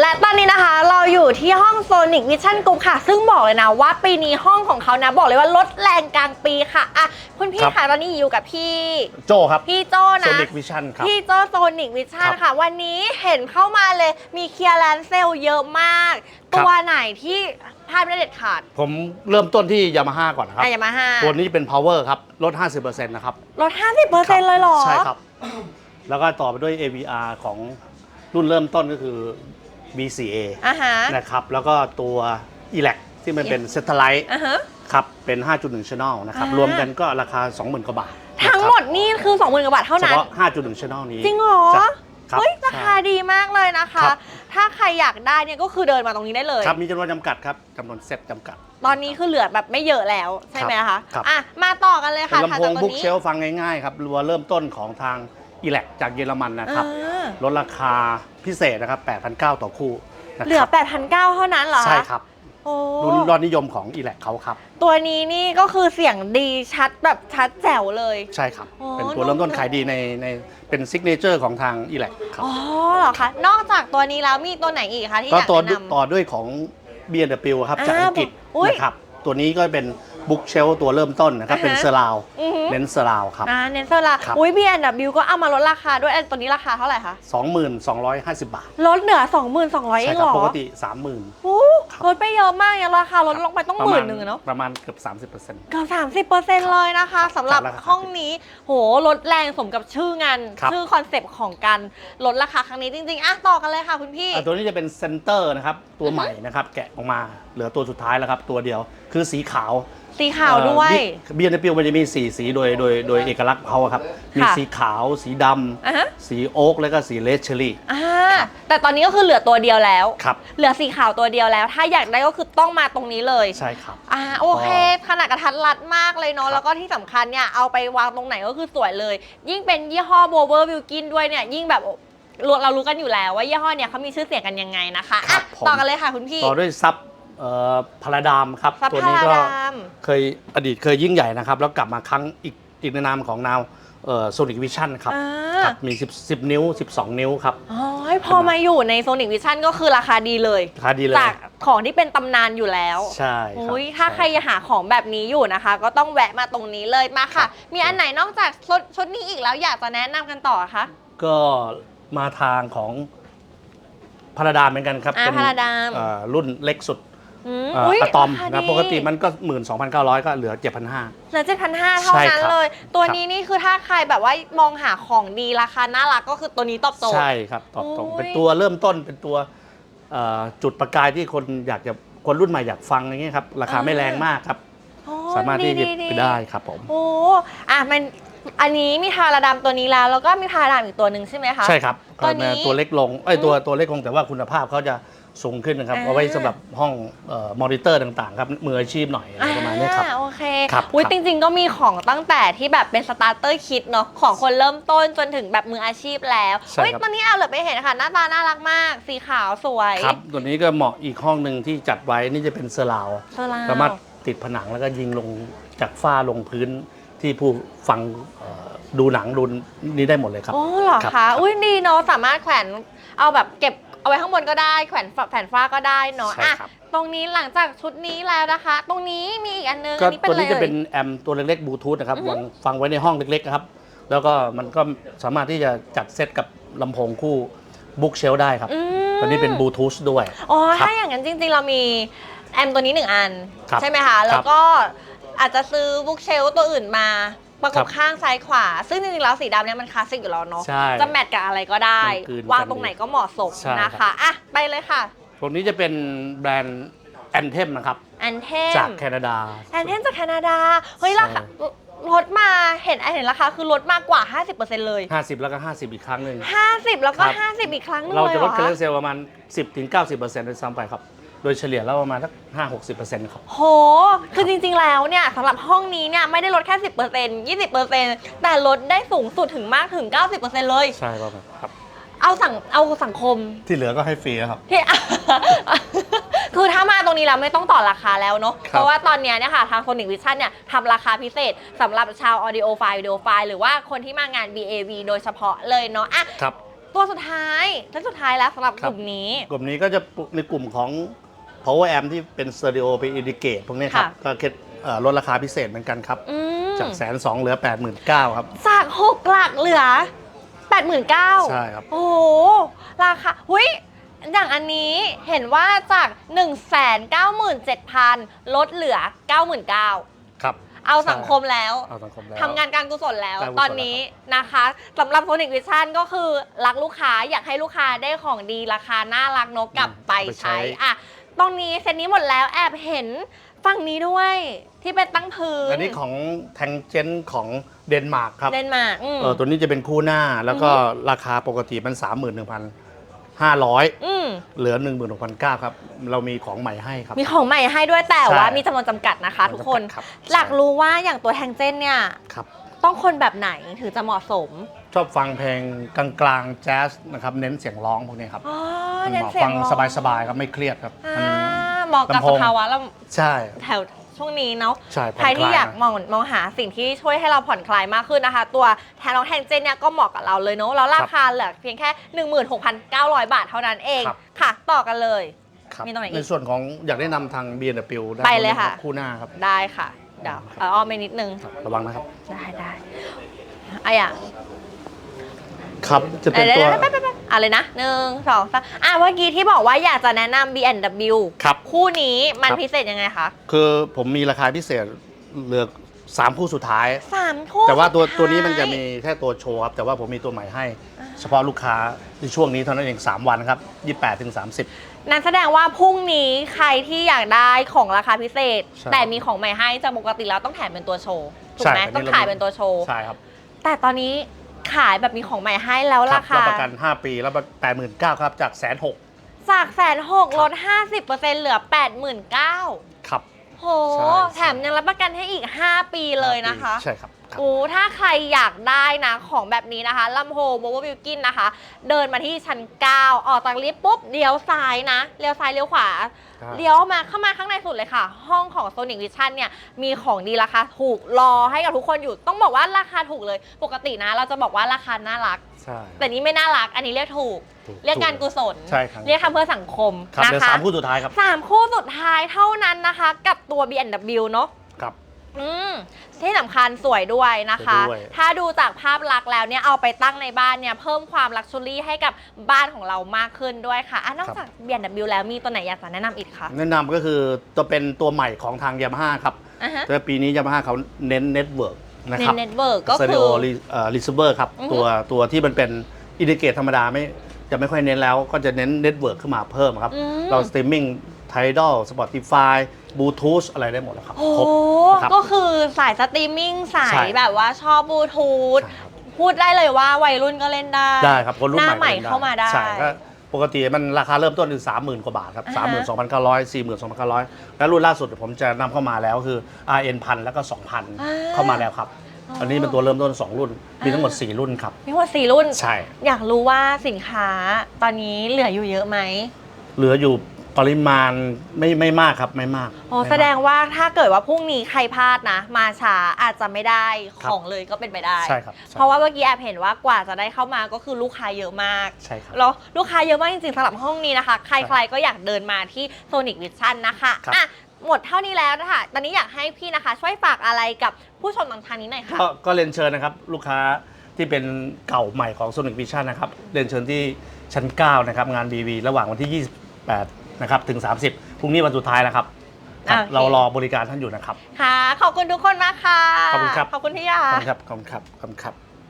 และตอนนี้นะคะเราอยู่ที่ห้อง Sonic Vision Group ค่ะ ซึ่งบอกเลยนะว่าปีนี้ห้องของเขานะ บอกเลยว่าลดแรงกลางปีค่ะอะคุณพี่ครับค่ะตอนนี้อยู่กับพี่ โจครับ พี่โจโซนะนิกวิชั่นครับ พี่โจโซนิกวิชั่นครับค่ะ วันนี้เห็นเข้ามาเลยมีเคลียร์แลนเซลเยอะมากครับตัวไหนที่พลาดไม่ได้เด็ดขาด ผมเริ่มต้นที่ยามาฮ่าก่อนนะครับอะยามาฮ่าตัวนี้เป็น power ครับลด 50%นะครับลด50%เลยเหรอใช่ครับ แล้วก็ต่อไปด้วย AVR ของ รุ่นเริ่มต้นก็คือ VCA อะฮะ นะครับ แล้วก็ตัว ELAC ที่มันเป็น Satellite อะฮะ ครับ เป็น 5.1 Channel นะครับ อ่าร รวมกันก็ราคา 20,000 กว่าบาทนะครับทั้งหมดนี่คือ 20,000กว่าบาทเท่าเฉนั้น พาะ 5.1 Channel นี้จริงเหรอจะครับ เฮ้ย ราใช่คาดีมากเลยนะคะ ครับ ถ้าใครอยากได้เนี่ยก็คือเดินมาตรงนี้ได้เลย ครับ มีจำนวนจำกัดครับจำนวนเซตจำกัด ตอนนี้คือเหลือแบบไม่เยอะแล้วใช่ไหมคะครับ อะมาต่อกันเลยเป็นค่ะลำโพงถัดจากบุ๊กตัวนี้ เชลฟังง่ายๆครับรัวเริ่มต้นของทาง ELAC จากเยอรมันนะครับ อ่า ลดราคาพิเศษนะครับ8,900 ต่อคู่นะเหลืคอรับ8,900เท่านั้นเหรอคะใช่ครับโอ้รุ่นยอดนิยมของ ELAC เขาครับ ตัวนี้นี่ก็คือเสียงดีชัดแบบชัดแจ๋วเลย ใช่ครับ อ๋อเป็นตัวเริ่มต้นขายดีในในเป็นซิกเนเจอร์ของทาง ELAC ครับอ๋อเหรอคะ นอกจากตัวนี้แล้วมีตัวไหนอีกคะที่อก็ยากตัวแนะนำ ต่อด้วยของ B&W ครับ จากอ่าอังกฤษอุ๊ย นะครับ ตัวนี้ก็เป็น บุ๊กเชลตัวเริ่มต้นนะครับอ่าฮะเป็นเซราวอือหือ เน้นเซราวครับ อ่าเนนเซอร์ละครับ อุ้ย B&W ก็เอามาลดราคาด้วยไอ้ตัวนี้ราคาเท่าไหร่คะ 2250 บาทลดเหลือ 22,200เอใช่งคเหรัรอปกติ 30,000 โอ้ครับ ลดไปเยอะมากเนี่ยราคาลดลงไปต้องประหมามื่ณนหนึ่งอะเนาะ ประมาณเกือบ 30%เกือบสามสิบเปอร์เซ็นต์เลยนะคะสำหรับจากราคาห้องนี้ โหลดแรงสมกับชื่องานครับ ชื่อคอนเซปต์ของการลดราคาครั้งนี้จริงๆอะต่อกันเลยค่ะคุณพี่ อะตัวนี้จะเป็นเซนเตอร์นะครับ ตัวใหม่นะครับ แกะออกมา เหลือตัวสุดท้ายแล้วครับ ตัวเดียวคือสีขาวสีขาวด้วย เบียร์ในปิวมันจะมีสีสีโดยโดยโดยเอกลักษณ์เขาอะครับ มีค่ะสีขาว สีดอะฮะำสีโอ๊กแล้วก็สีเลดเชอรี่อ่าแต่ตอนนี้ก็คือเหลือตัวเดียวแล้วครับเหลือสีขาวตัวเดียวแล้ว ถ้าอยากได้ก็คือต้องมาตรงนี้เลยใช่ครับอ่าโอเค ขนาดกระทัดรัดมากเลยเนาะครับแล้วก็ที่สำคัญเนี่ยเอาไปวางตรงไหนก็คือสวยเลย ยิ่งเป็นยี่ห้อโบเวอร์วิลกินด้วยเนี่ยยิ่งแบบรู้เรารู้กันอยู่แล้วว่ายี่ห้อเนี่ยเขามีชื่อเสียงกันยังไงนะคะครัอะบผมต่อกันเลยค่ะคุณพี่ต่อด้วยซับเอ่อ พาราดามครับซับตัวพานี้ราก็ดามเคยอดีตเคยยิ่งใหญ่นะครับ แล้วกลับมาครั้งอีกอีกในนามของนาวโซนิกวิชั่นครับอ่าครับมี 10 10 นิ้ว 12 นิ้วครับอ๋อพอมาอยู่ในโซนิกวิชั่นก็คือราคาดีเลยราคาดีเลยจากของที่เป็นตำนานอยู่แล้ว ใช่ครับอุ้ยถ้าใครช่หาของแบบนี้อยู่นะคะ ก็ต้องแวะมาตรงนี้เลยมาครัค่ะบมีอันไหนนอกจากชุดชุดนี้อีกแล้วอยากจะแนะนำกันต่อคะก็มาทางของพาราดามเหมือนกันครับอ่าเป็นพาราดามเอ่อรุ่นเล็กสุด อืมเอ่ออุ๊ยอะตอมราคานะดีปกติมันก็ 12,900 ก็เหลือ 7,500 เหลือเจ็ดพันห้าเท่าใช่นั้นครับเลย ตัวครับ นี้นี่คือถ้าใครแบบว่ามองหาของดีราคาน่ารักก็คือตัวนี้ตอบโจทย์ ใช่ครับตอบตรงโอ้ย เป็นตัวเริ่มต้นเป็นตัวเอ่อจุดประกายที่คนอยากจะคนรุ่นใหม่อยากฟังอย่างเงี้ยครับราคาไม่แรงมากครับ โอ้สามารถที่หยิบๆไปได้ครับผม โอ้อะมันอันนี้มีทาราดามตัวนี้แล้วแล้วก็มีทาราดามอีกตัวหนึ่งใช่ไหมคะ ใช่ครับตัวนี้ก็ตัวเล็กลงเอ้ยตัวตัวเล็กลงแต่ว่าคุณภาพเขาจะ สูงขึ้นนะครับ อ่า เอาไว้สำหรับห้องมอนิเตอร์ต่างๆครับมืออาชีพหน่อยอะไรประมาณนี้ครับ อ่าโอเคครับอุ้ยครับ จริง ๆ ก็มีของตั้งแต่ที่แบบเป็นสตาร์เตอร์คิดเนาะของคนเริ่มต้นจนถึงแบบมืออาชีพแล้วใช่อุ้ยครับ ตอนนี้เอาเหลือไปเห็นค่ะ หน้าตาน่ารักมาก สีขาวสวยครับตัวนี้ก็เหมาะอีกห้องหนึ่งที่จัดไว้นี่จะเป็นเซอร์ราวเซอร์ราวสามารถติดผนังแล้วก็ยิงลงจากฝ้าลงพื้นที่ผู้ฟังเอ่อดูหนังดูนี้ได้หมดเลยครับ โอ้เหรอครับคะอุ้ยดีเนาะสามารถแขวนเอาแบบเก็บ เอาไว้ข้างบนก็ได้แขวนฝาแผ่นฟ้าก็ได้เนาะใช่อะครับ ตรงนี้หลังจากชุดนี้แล้วนะคะ ตรงนี้มีอีกอันนึงก็อันนี้เป็นตัวอะไรนี้จะเอ่เป็ยนแอมป์ตัวเล็กๆบลูทูธนะครับวางฟังไว้ในห้องเล็กๆนะครับ แล้วก็มันก็สามารถที่จะจัดเซตกับลำโพงคู่บุ๊กเชลได้ครับ อืม ตัวนี้เป็นบลูทูธด้วย อ๋อ ครับถ้าอย่างนั้นจริง ๆ เรามีแอมตัวนี้หนึ่งอัน ครับใช่ไหมคะ แล้วก็อาจจะซื้อบุ๊กเชลตัวอื่นมา ประกครับบข้างซ้ายขวา ซึ่งจริงๆแล้วสีดำเนี่ยมันคลาสสิกอยู่แล้วเนาะใช่จะแมทกับอะไรก็ได้ มันคืนกันวางตรงไหนก็เหมาะสมใช่นะครัคะบอะไปเลยค่ะตัวนี้จะเป็นแบรนด์แอนเทมนะครับ แอนเทม จากแคนาดา แอนเทมจากแคนาดา เฮ้ย ใช่ ราคาลดมา เห็นเห็นราคาคือลดมากกว่า 50%เลย 50 แล้วก็ 50 อีกครั้งหนึ่ง 50 แล้วก็ ครับ 50 อีกครั้งหนึงเราเลยจะเหลรดอเคลคะเซลประมาณ 10-90%ด้วยซ้ำไปครับ โดยเฉลี่ยแล้วประมาณสัก5-60%ครับ โห คือจริงๆ แล้วเนี่ยสำหรับห้องนี้เนี่ยไม่ได้ลดแค่ 10% 20%แต่ลดได้สูงสุดถึงมากถึง 90%เลย ใช่ครับครับ เอาสังเอาสังคมที่เหลือก็ให้ฟรีนะครับ ที่ คือถ้ามาตรงนี้แล้วไม่ต้องต่อราคาแล้วเนาะครับเพราะว่าตอนเนี้ยเนี่ยค่ะทาง Sonic Vision เนี่ยทำราคาพิเศษสำหรับชาว audio file video file หรือว่าคนที่มางาน BAV โดยเฉพาะเลยเนาะอะครับ ตัวสุดท้ายและสุดท้ายแล้วสำหรับคกรับ ลุ่มนี้ กลุ่มนี้ก็จะในกลุ่มของ power amp ที่เป็น stereo เป็น indicate พวกนี้ครับค่ะก็คิดเอ่อลดราคาพิเศษเหมือนกันครับ อืมจากแสนสองเหลือ 8 9 0 0 0ครับ จากหกหลักเหลือแปดหมื่นเก้าใช่ครับ โอ้โห ราคาหุยอย่างอันนี้เห็นว่าจาก 1 9 7 0 0 0 ลดเหลือ 99,000 ครับเอาสังคมแล้ว เอาสังคมแล้ว ทำงานการกุศลแล้วการกุศล ตอนนี้นะคะสำหรับโ o นิ c วิชั่นก็คือรักลูกค้าอยากให้ลูกค้าได้ของดีราคาน่ารักเนกกลับไปใช้อะ ตรงนี้เซตนี้หมดแล้วแอบเห็นฝั่งนี้ด้วยที่เป็นตั้งพื้นอันนี้ของแทงเจนของเดนมาร์กครับเดนมาร์กอืม เออตัวนี้จะเป็นคู่หน้าแล้วก็ราคาปกติมัน 31,500 อืม เหลือ 16,900ครับ เรามีของใหม่ให้ครับ มีของใหม่ให้ด้วยแต่ใช่ว่ามีจำนวนจำกัดนะคะ ทุกคนครับอยากรู้ว่าอย่างตัวแทงเจนเนี่ย ครับ ต้องคนแบบไหนถึงจะเหมาะสมชอบฟังเพลงกลางๆแจ๊สนะครับเน้นเสียงร้องพวกนี้ครับอ๋อมันเน้เหนมาะเสียฟังงร้องสบายๆครับไม่เครียดครับอ่ามันเหมาะกับลำโพสงภาวะแล้วใช่ แถวช่วงนี้เนาะ ใช่ผ่อนใครที่ลอยากนะมองมองหาสิ่งที่ช่วยให้เราผ่อนคลายมากขึ้นนะคะ ตัวแทนรองแทงเจนเนี่ยก็เหมาะกับเราเลยเนาะแล้วราคาเหลือเพียงแค่ 16,900 บาทเท่านั้นเองครับ ค่ะ ต่อกันเลย ครับมีตรงไหนอีกในส่วนของอยากแนะนำทาง B&W ด้ไปเลยค่ะ คู่หน้าครับ ได้ค่ะ เดี๋ยวเอาอ้อมไปนิดนึง ครับระวังนะครับ ได้ได้อะอย่างครับจะเป็นตัวเดี๋ยวๆๆแป๊บๆๆอะไรนะหนึ่งสองสามอะเมื่อกี้ที่บอกว่าอยากจะแนะนำ B&W ครับคู่นี้มันครับ พิเศษยังไงคะคือผมมีราคาพิเศษเหลือสามคู่สุดท้าย สามคู่แต่ว่าตัวสุดท้ยตัวนี้มันจะมีแค่ตัวโชว์ครับ แต่ว่าผมมีตัวใหม่ให้ เฉพาะลูกค้าในช่วงนี้เท่านั้นเอง 3 วันครับ 28ถึง30 นั่นแสดงว่าพรุ่งนี้ใครที่อยากได้ของราคาพิเศษ ใช่แต่มีของใหม่ให้จะปกติแล้วต้องแถมเป็นตัวโชว์ถูกใช่ไหมอันนี้ต้องเราขายเป็นตัวโชว์ใช่ครับแต่ตอนนี้ขายแบบมีของใหม่ให้แล้วครัราบคา รับประกัน 5 ปีแล้วแปดหมื่นเก้าครับจากแสนหกจากแสนหกครับลด 50%เหลือ 89,000 ครับ โหใช่ แถมยังรับประกันให้อีก 5 ปีเลยนะคะ ใช่ครับครับ โอ้ถ้าใครอยากได้นะของแบบนี้นะคะลำโพงโบว์วิลกินนะคะ เดินมาที่ชั้น 9 ออกจากลิฟต์ปุ๊บเลี้ยวซ้ายนะเลี้ยวซ้ายเลี้ยวขวา ครับ เลี้ยวมาเข้ามาข้างในสุดเลยค่ะ ห้องของ Sonic Vision เนี่ย มีของดีราคาถูกรอให้กับทุกคนอยู่ ต้องบอกว่าราคาถูกเลย ปกตินะ เราจะบอกว่าราคาน่ารัก ใช่ แต่นี้ไม่น่ารัก อันนี้เรียกถูก ถูกเรียกงานกุศล ใช่ครับ เรียกทำเพื่อสังคมครับนะเหลือคะสามคู่สุดท้ายครับสามคู่สุดท้ายเท่านั้นนะคะ กับตัว B&W เนอะ ครับ อืมที่สำคัญสวยด้วยนะคะ สวยด้วย ถ้าดูจากภาพลักษณ์แล้วเนี่ยเอาไปตั้งในบ้านเนี่ยเพิ่มความลักชัวรี่ให้กับบ้านของเรามากขึ้นด้วยค่ะอะนอกจาก B&W แล้วมีตัวไหนอยากจะแนะนำอีกคะแนะนำก็คือตัวเป็นตัวใหม่ของทางยามาฮ่าครับอะฮะแต่ปีนี้ยามาฮ่าเขาเน้นเน็ตเวิร์ก นะในครับเน็ตเวิร์กก็สเตคืโออรีเซิเวอร์ครับอือฮึ ตัวตัวที่มันเป็นอินดิเกตธรรมดาไม่จะไม่ค่อยเน้นแล้วก็จะเน้นเน็ตเวิร์กขึ้นมาเพิ่มครับ อืมเราสตรีมมิ่งไทดอลสปอติฟายบลูทูธอะไรได้หมดแล้วครับโอ้ครบนะครับก็คือสายสตรีมมิ่งสาใช่ ยแบบว่าชอบบลูทูธ ใช่ครับพูดได้เลยว่าวัยรุ่นก็เล่นได้ ได้ครับคนรุ่นหน้าใหม่ใหม่เข้ามาได้ ใช่ก็ ปกติมันราคาเริ่มต้นคือ30,000 กว่าบาทครับ อ่าสามหมื่นฮะสองพันเก้าร้อยสี่หมื่นสองพันเก้าร้อยแล้วรุ่นล่าสุดผมจะนำเข้ามาแล้วคือ RN พันแล้วก็ 2,000 เข้ามาแล้วครับ อันนี้เป็นตัวเริ่มต้น 2 รุ่น มีทั้งหมด 4 รุ่นครับ มีหมดสี่รุ่น ใช่ อยากรู้ว่าสินค้าตอนนี้เหลืออยู่เยอะไหม เหลืออยู่ ปริมาณไม่ไม่มากครับไม่มากอ๋อไม่มาก แสดงว่าถ้าเกิดว่าพรุ่งนี้ใครพลาดนะ มาช้าอาจจะไม่ได้ครับ ของเลยก็เป็นไปได้ ใช่ครับใช่เพราะว่าเมื่อกี้แอบเห็นว่ากว่าจะได้เข้ามาก็คือลูกค้าเยอะมาก ใช่ครับ แล้วลูกค้าเยอะมากจริงๆสำหรับห้องนี้นะคะ ใครๆก็อยากเดินมาที่ Sonic Vision นะคะครับ อะหมดเท่านี้แล้วนะคะตอนนี้อยากให้พี่นะคะ ช่วยฝากอะไรกับผู้ชมทางนี้หน่อยค่ะ ก็ก็เรียนเชิญนะครับ ลูกค้าที่เป็นเก่าใหม่ของ Sonic Vision นะครับ เรียนเชิญที่ชั้น 9 นะครับ งาน BV ระหว่างวันที่ 28 นะครับถึง 30พรุ่งนี้วันสุดท้ายแล้วครับครับ โอเค เรารอบริการท่านอยู่นะครับ ค่ะ ขอบคุณทุกคนมากค่ะ ขอบคุณครับ ขอบคุณที่ยา ขอบคุณครับขอบคุณครับขอบคุณครับ